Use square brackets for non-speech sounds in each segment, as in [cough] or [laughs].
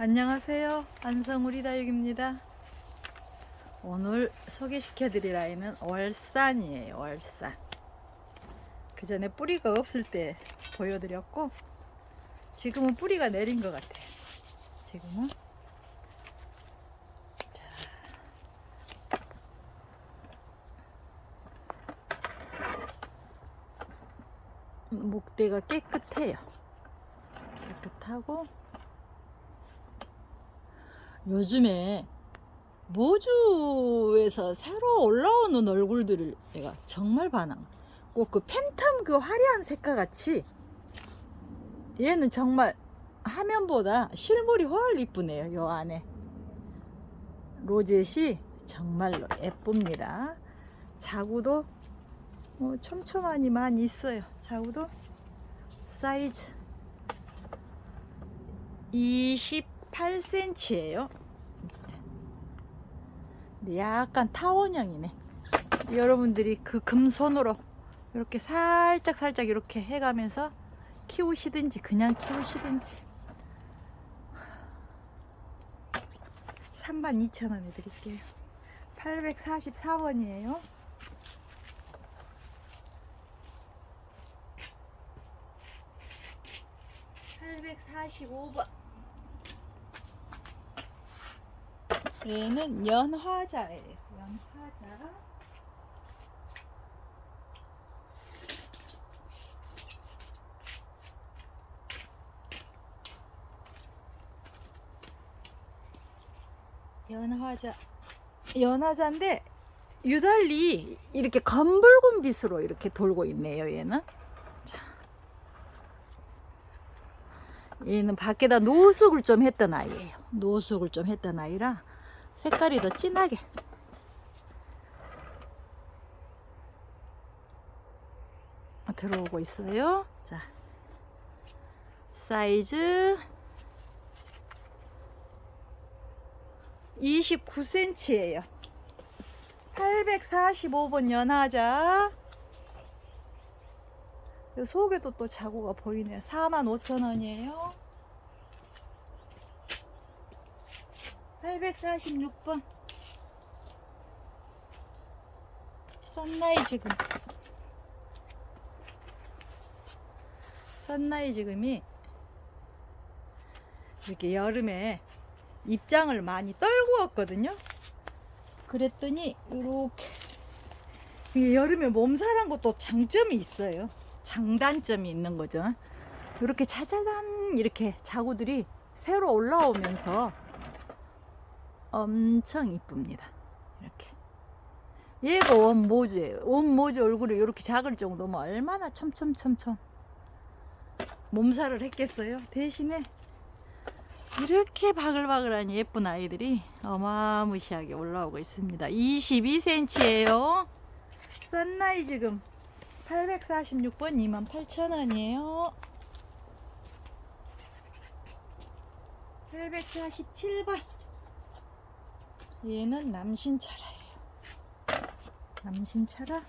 안녕하세요. 안성우리 다육입니다. 오늘 소개시켜 드릴 아이는 월산이에요. 월산. 그 전에 뿌리가 없을 때 보여드렸고 지금은 뿌리가 내린 것 같아요. 지금은 자. 목대가 깨끗해요. 깨끗하고 요즘에 모주에서 새로 올라오는 얼굴들을 내가 정말 반항. 꼭 그 팬텀 그 화려한 색깔 같이 얘는 정말 화면보다 실물이 훨 이쁘네요. 요 안에 로zet이 정말로 예쁩니다. 자구도 뭐 촘촘하니 많이 있어요. 자구도 사이즈 28cm예요. 약간 타원형이네. 여러분들이 그 금손으로 이렇게 살짝 살짝 이렇게 해가면서 키우시든지 그냥 키우시든지 32,000원에 드릴게요. 844원이에요. (845번) 얘는 연화자예요 연화자. 연화자. 연화자인데 유달리 이렇게 검붉은 빛으로 이렇게 돌고 있네요 얘는. 자. 얘는 밖에다 노숙을 좀 했던 아이예요. 노숙을 좀 했던 아이라 색깔이 더 진하게 들어오고 있어요 자 사이즈 29cm예요. 845번 연하자. 이 속에도 또 자구가 보이네요. 45,000원이에요. 846번. 썬나이 지금. 썬나이 지금이 이렇게 여름에 입장을 많이 떨고 왔거든요. 그랬더니 이렇게 여름에 몸살한 것도 장점이 있어요. 장단점이 있는 거죠. 이렇게 자자잔 이렇게 자구들이 새로 올라오면서 엄청 이쁩니다. 이렇게. 얘가 원모즈예요. 원모즈 얼굴이 이렇게 작을 정도면 얼마나 첨첨첨첨 몸살을 했겠어요. 대신에 이렇게 바글바글한 예쁜 아이들이 어마무시하게 올라오고 있습니다. 22cm예요. 썬나이 지금 846번 28,000원이에요. 847번 얘는 남신차라예요. 남신차라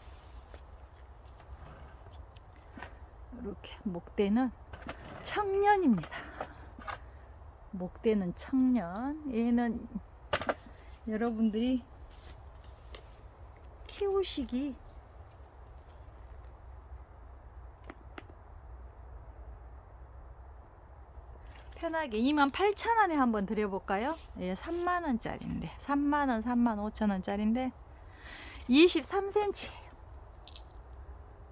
이렇게 목대는 청년입니다. 목대는 청년. 얘는 여러분들이 키우시기 편하게 28,000원에 한번 드려볼까요? 예, 3만원짜리인데 3만원, 3만 5천원짜리인데 23cm예요.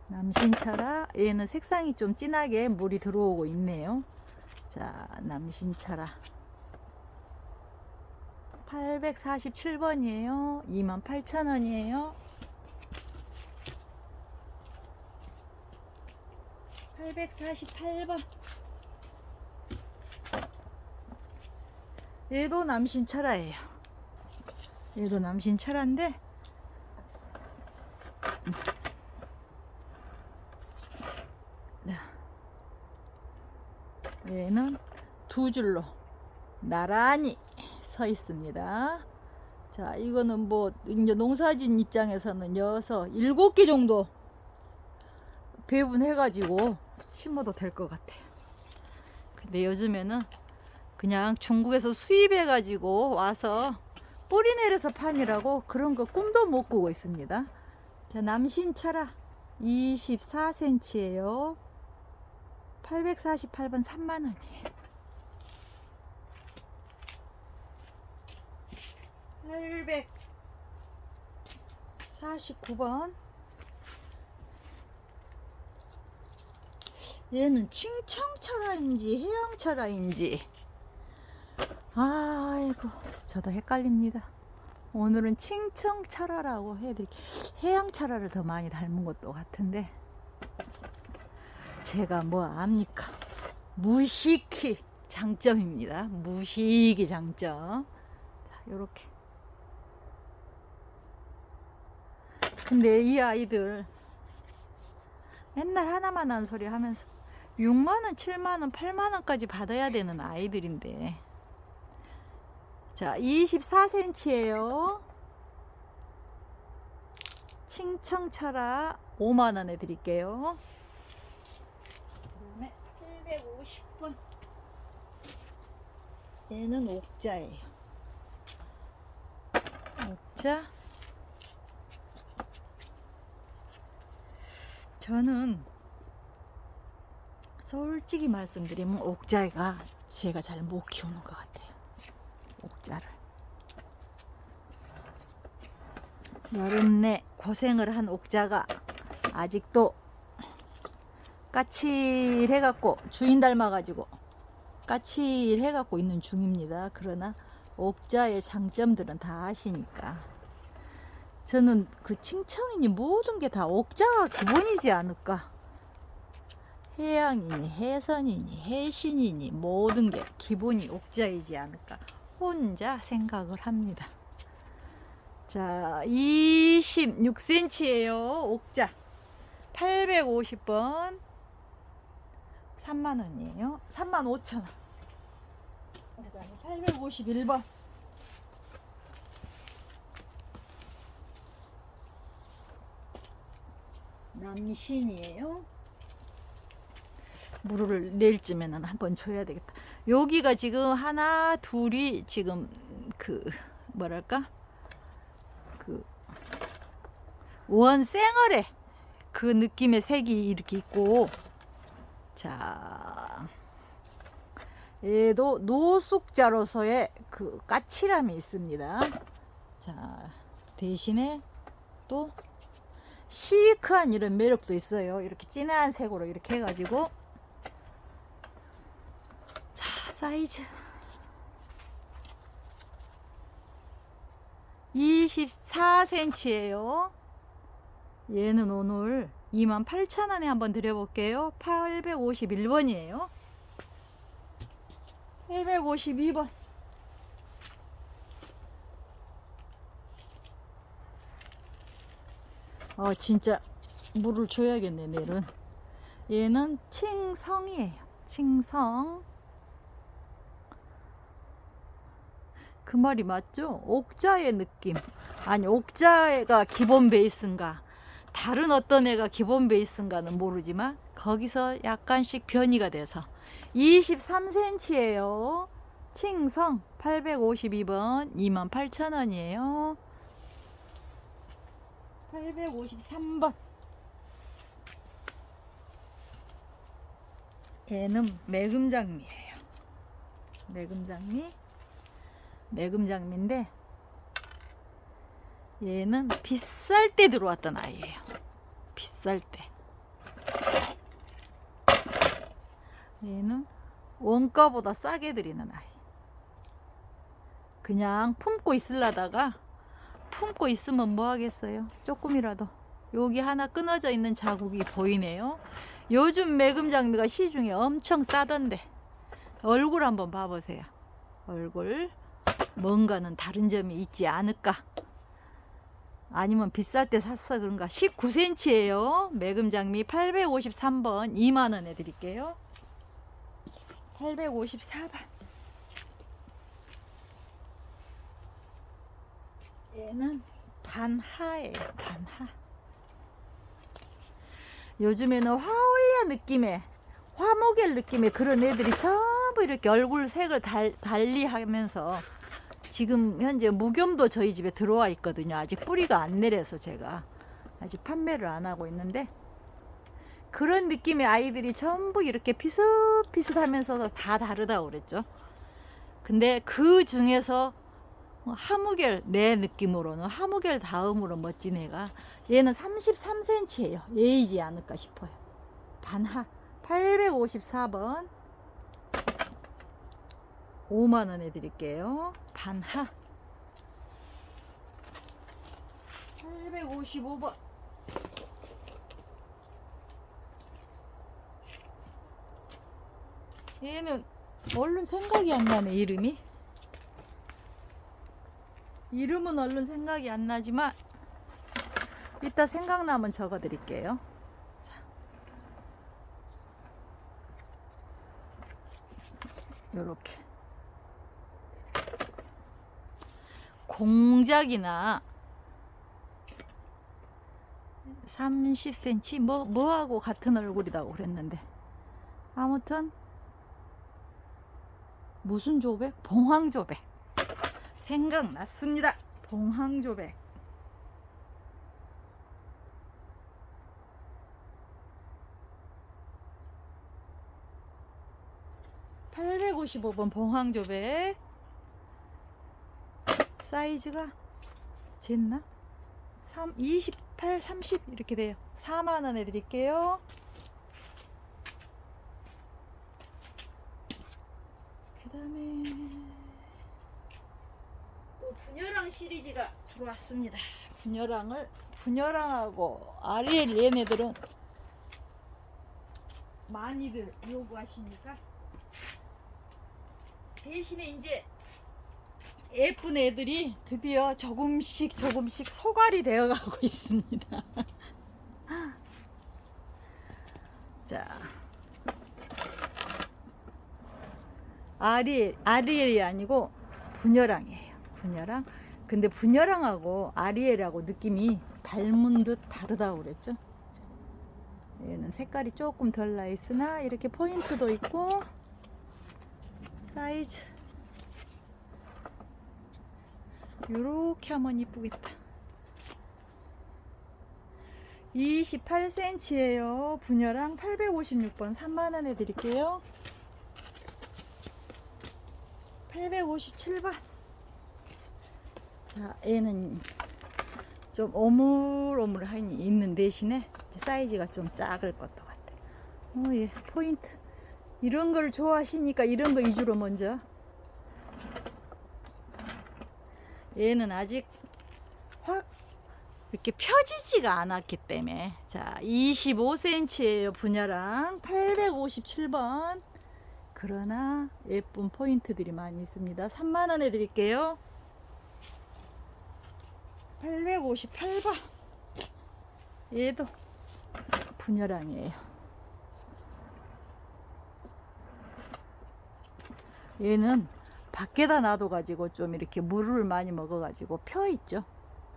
남신차라 얘는 색상이 좀 진하게 물이 들어오고 있네요. 자, 남신차라. 847번이에요. 28,000원이에요. 848번. 얘도 남신 차라예요. 얘도 남신 차라인데 얘는 두 줄로 나란히 서 있습니다. 자, 이거는 뭐 이제 농사진 입장에서는 여섯, 일곱 개 정도 배분해 가지고 심어도 될 것 같아요. 근데 요즘에는 그냥 중국에서 수입해 가지고 와서 뿌리 내려서 판이라고 그런 거 꿈도 못 꾸고 있습니다. 자, 남신철아 24cm예요. 848번 3만원이에요. 849번 얘는 칭청철화인지 해양철화인지 아이고 저도 헷갈립니다. 오늘은 칭청철화라고 해드릴게요 해양철화를 더 많이 닮은 것도 같은데 제가 뭐 압니까? 무식히 장점입니다. 무식이 장점. 자 요렇게. 근데 이 아이들 맨날 하나만 한 소리 하면서 6만원, 7만원, 8만원까지 받아야 되는 아이들인데 자 24cm예요. 칭청철아 5만 원에 드릴게요. 그 다음에 850번 얘는 옥자예요. 옥자? 저는 솔직히 말씀드리면 옥자가 제가 잘 못 키우는 것 같아요. 옥자를. 여름 내 고생을 한 옥자가 아직도 까칠해갖고 주인 닮아가지고 까칠해갖고 있는 중입니다. 그러나 옥자의 장점들은 다 아시니까. 저는 그 칭청이니 모든 게 다 옥자가 기본이지 않을까. 해양이니 해선이니 해신이니 모든 게 기본이 옥자이지 않을까. 혼자 생각을 합니다. 자, 26cm예요. 옥자. 850번. 3만 원이에요. 3만 5천 원. 그다음에 851번. 남신이에요. 물을 내일 쯤에는 한번 줘야 되겠다. 여기가 지금 하나, 둘이 지금 그 뭐랄까 그 원생얼에 그 느낌의 색이 이렇게 있고 자 얘도 노숙자로서의 그 까칠함이 있습니다. 자 대신에 또 시크한 이런 매력도 있어요. 이렇게 진한 색으로 이렇게 해가지고 자 사이즈 24cm예요. 얘는 오늘 28,000원에 한번 드려볼게요. 851번이에요. 852번. 어 진짜 물을 줘야겠네 내일은 얘는 칭성이에요 칭성 그 말이 맞죠? 옥자의 느낌 아니 옥자가 기본 베이스인가 다른 어떤 애가 기본 베이스인가는 모르지만 거기서 약간씩 변이가 돼서 23cm예요 칭성 852번 28,000원이에요 853번. 얘는 매금장미예요. 매금장미. 매금장미인데 얘는 비쌀 때 들어왔던 아이예요. 비쌀 때. 얘는 원가보다 싸게 드리는 아이. 그냥 품고 있으려다가 품고 있으면 뭐 하겠어요? 조금이라도. 여기 하나 끊어져 있는 자국이 보이네요. 요즘 매금 장미가 시중에 엄청 싸던데. 얼굴 한번 봐보세요. 얼굴. 뭔가는 다른 점이 있지 않을까? 아니면 비쌀 때 샀어 그런가? 19cm예요. 매금 장미 853번 2만 원에 드릴게요. 854번. 얘는 반하예요. 반하. 요즘에는 화올리아 느낌의 화목엘 느낌의 그런 애들이 전부 이렇게 얼굴 색을 달, 달리 하면서 지금 현재 무겸도 저희 집에 들어와 있거든요. 아직 뿌리가 안 내려서 제가 아직 판매를 안 하고 있는데 그런 느낌의 아이들이 전부 이렇게 비슷비슷하면서 다 다르다고 그랬죠. 근데 그 중에서 하무겔 내 느낌으로는 하무겔 다음으로 멋진 애가 얘는 33cm예요. 예이지 않을까 싶어요. 반하 854번 5만 원에 드릴게요. 반하. 855번. 얘는 얼른 생각이 안 나네 이름이. 이름은 얼른 생각이 안 나지만 이따 생각나면 적어 드릴게요. 자. 요렇게 공작이나 30cm 뭐 뭐하고 같은 얼굴이라고 그랬는데 아무튼 무슨 조백? 봉황조백. 생각났습니다. 봉황조백. (855번) 봉황조백 사이즈가 쟀나? 3, 28, 30 이렇게 돼요 4만원에 드릴게요 그 다음에 또 분열왕 시리즈가 들어왔습니다. 분열왕을 분열왕하고 아리엘 얘네들은 많이들 요구하시니까 대신에 이제 예쁜 애들이 드디어 조금씩 조금씩 소갈이 되어가고 있습니다. [laughs] 자. 아리엘, 아리엘이 아니고 분열왕이에요. 분열왕. 근데 분열왕하고 아리엘하고 느낌이 닮은 듯 다르다고 그랬죠. 자, 얘는 색깔이 조금 덜 나 있으나 이렇게 포인트도 있고 사이즈 요렇게 하면 이쁘겠다. 28cm예요. 분열왕 856번 3만원에 드릴게요. 857번. 자, 얘는 좀 오물오물하니 있는 대신에 사이즈가 좀 작을 것도 같아. 어, 예, 포인트. 이런 걸 좋아하시니까 이런 거 위주로 먼저. 얘는 아직 확 이렇게 펴지지가 않았기 때문에. 자, 25cm예요, 분야랑. 857번. 그러나 예쁜 포인트들이 많이 있습니다. 3만원에 드릴게요. 858번. 얘도 분열왕이에요. 얘는 밖에다 놔둬가지고 좀 이렇게 물을 많이 먹어가지고 펴 있죠.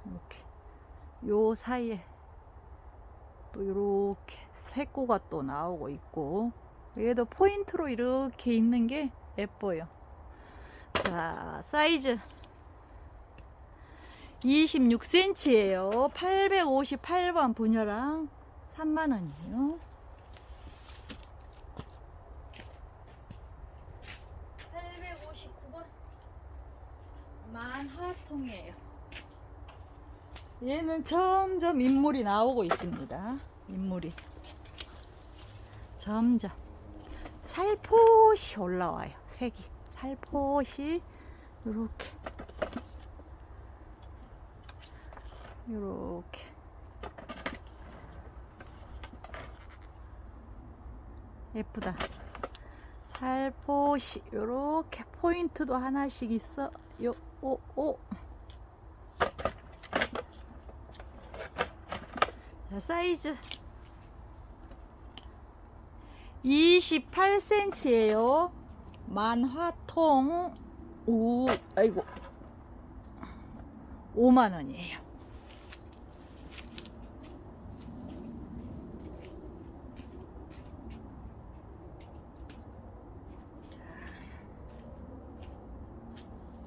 이렇게 요 사이에 또 이렇게 새꼬가 또 나오고 있고 얘도 포인트로 이렇게 있는 게 예뻐요. 자, 사이즈 26cm예요. 858번 분열랑 3만원이에요. 859번 만화 통이에요. 얘는 점점 인물이 나오고 있습니다. 인물이 점점 살포시 올라와요. 색이 살포시 이렇게 이렇게 예쁘다. 살포시 이렇게 포인트도 하나씩 있어. 요, 오, 오. 사이즈 28cm예요. 만화통 오 아이고 5만 원이에요.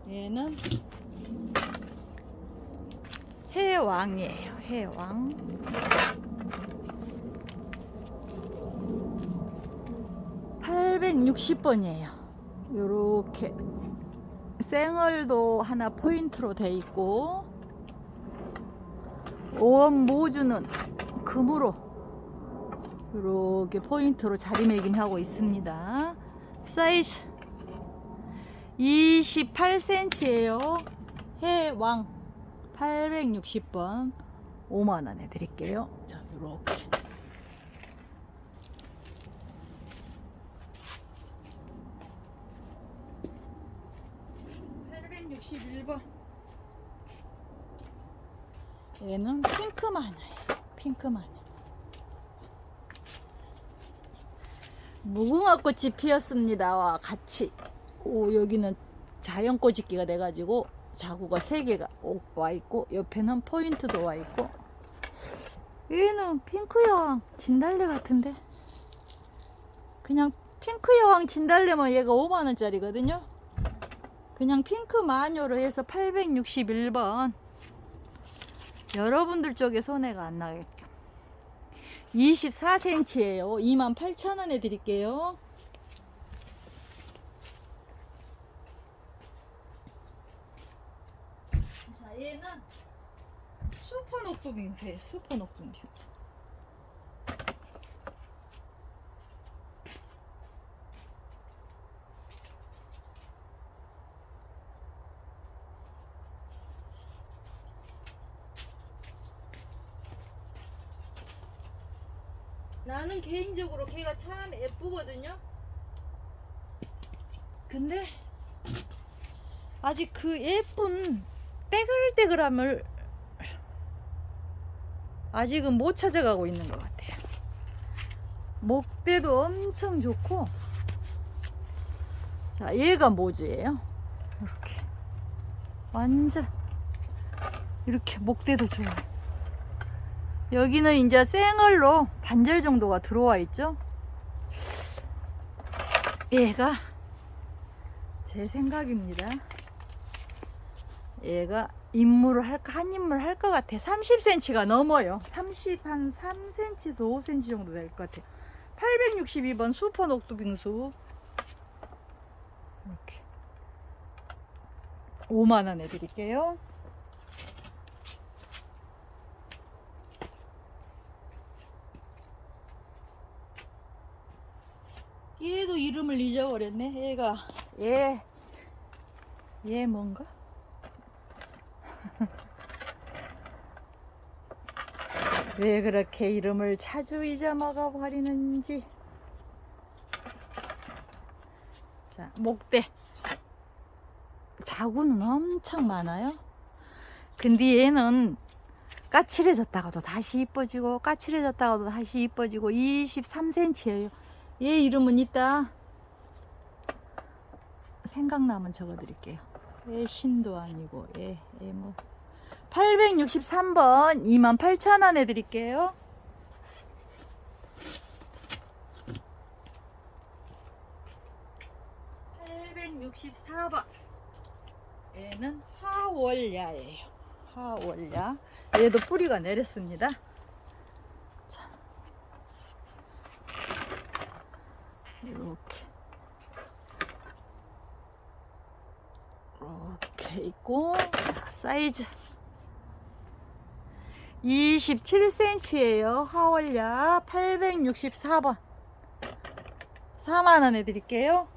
얘는 해왕이에요. 해왕. (860번이에요) 요렇게 생얼도 하나 포인트로 돼 있고 오원 모주는 금으로 이렇게 포인트로 자리매김하고 있습니다. 사이즈 28cm예요. 해왕 860번 5만 원에 드릴게요. 자, 이렇게. (861번) 얘는 핑크 마녀예요 핑크 마녀 무궁화 꽃이 피었습니다와 같이 오 여기는 자연 꼬집기가 돼가지고 자구가 세 개가 오- 와 있고 옆에는 포인트도 와 있고. 얘는 핑크 여왕 진달래 같은데? 그냥 핑크 여왕 진달래면 얘가 5만 원짜리거든요? 그냥 핑크 마녀로 해서 861번. 여러분들 쪽에 손해가 안 나게끔 24cm예요. 28,000원에 드릴게요 자 얘는 슈퍼 녹두빙수예요 슈퍼 녹두빙수 나는 개인적으로 걔가 참 예쁘거든요? 근데 아직 그 예쁜 떼글떼글함을 아직은 못 찾아가고 있는 것 같아요. 목대도 엄청 좋고, 자, 얘가 모주예요. 이렇게. 완전, 이렇게 목대도 좋아요. 여기는 이제 생얼로 반절 정도가 들어와 있죠. 얘가 제 생각입니다. 얘가 임무를 할까 한 임무를 할 것 같아. 30cm가 넘어요. 30 한 3cm에서 5cm 정도 될 것 같아. 862번 슈퍼 녹두빙수 이렇게 5만 원에 드릴게요. 얘도 이름을 잊어버렸네. 얘가 얘. 얘 뭔가? 왜 그렇게 이름을 자주 잊어먹어 버리는지. 자, 목대. 자구는 엄청 많아요. 근데 얘는 까칠해졌다가도 다시 이뻐지고, 까칠해졌다가도 다시 이뻐지고, 23cm예요. 얘 이름은 이따 생각나면 적어드릴게요. 얘 신도 아니고, 얘, 얘 뭐. 863번 28,000원에 드릴게요. (864번) 얘는 화월야예요. 화월야. 얘도 뿌리가 내렸습니다. 자. 이렇게. 이렇게 있고 자, 사이즈 27cm예요. 하월야 864번. 4만 원에 드릴게요.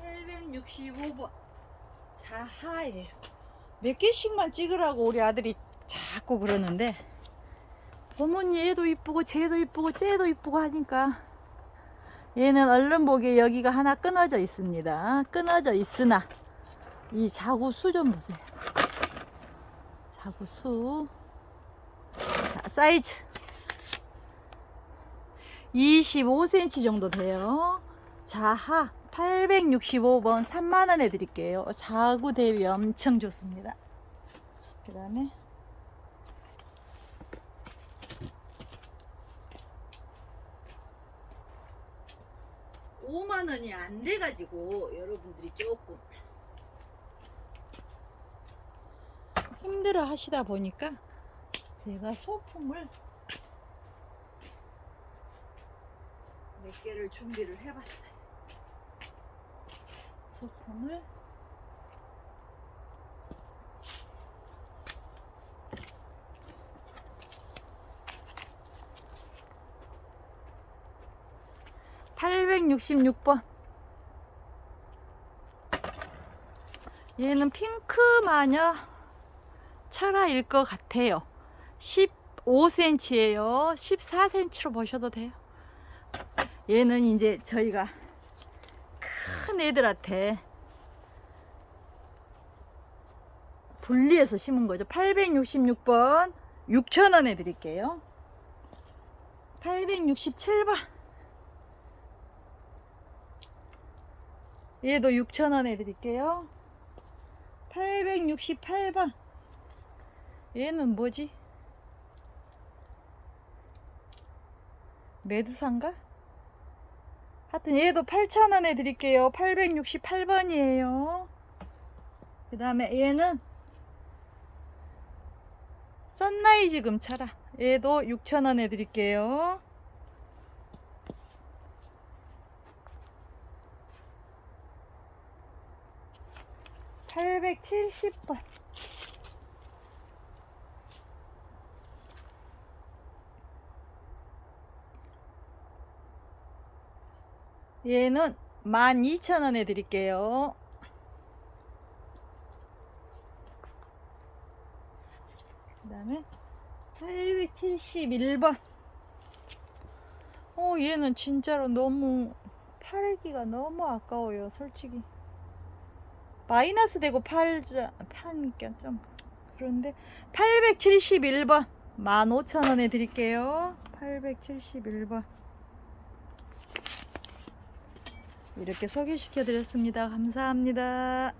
(865번) 자하예요. 몇 개씩만 찍으라고 우리 아들이 자꾸 그러는데 어머니 얘도 이쁘고 쟤도 이쁘고 쟤도 이쁘고 하니까 얘는 얼른 보기에 여기가 하나 끊어져 있습니다. 끊어져 있으나 이 자구 수 좀 보세요. 자구 수. 자, 사이즈. 25cm 정도 돼요. 자하 865번 3만원에 드릴게요. 자구 대비 엄청 좋습니다. 그 다음에 5만 원이 안 돼가지고 여러분들이 조금 힘들어 하시다 보니까 제가 소품을 몇 개를 준비를 해봤어요. 소품을 (866번) 얘는 핑크 마녀 철화일 것 같아요 15cm예요 14cm로 보셔도 돼요 얘는 이제 저희가 큰 애들한테 분리해서 심은 거죠. 866번 6,000원에 드릴게요. 867번 얘도 6,000원에 드릴게요. 868번 얘는 뭐지? 메두사인가? 하여튼 얘도 8,000원에 드릴게요. 868번이에요. 그 다음에 얘는 썬라이즈 금차라. 얘도 6,000원에 드릴게요. (870번) 얘는 12,000원에 드릴게요. 그 다음에 871번. 어, 얘는 진짜로 너무 팔기가 너무 아까워요, 솔직히. 마이너스 되고 팔자, 파니까 좀 그런데 871번 15,000원에 드릴게요. 871번. 이렇게 소개시켜 드렸습니다. 감사합니다.